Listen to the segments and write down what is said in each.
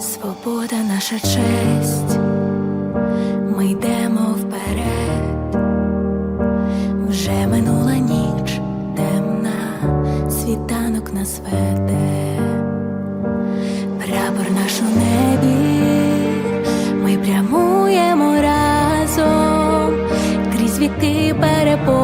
свобода, наша честь, ми йдемо вперед, вже минула ніч темна, світанок нас веде, прапор наш у небі, ми прямуємо разом. Крізь віки перепо.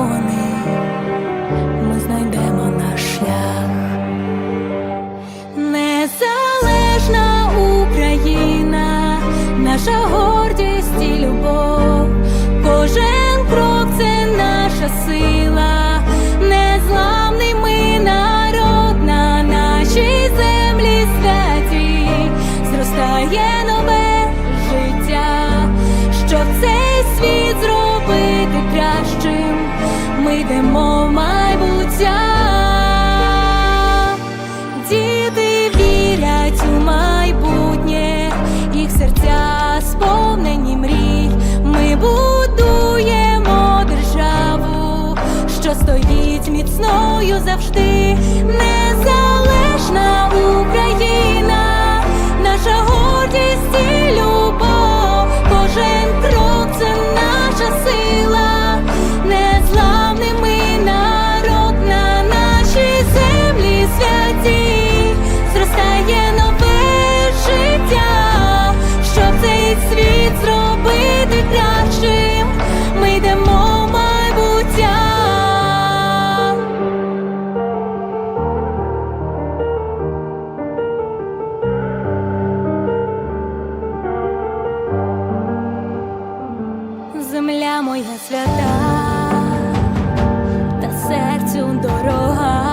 Зростає нове життя, щоб цей світ зробити кращим, ми йдемо в майбуття. Діти вірять у майбутнє, їх серця сповнені мрій. Ми будуємо державу, що стоїть міцною завжди. Земля моя свята, та серцю дорога,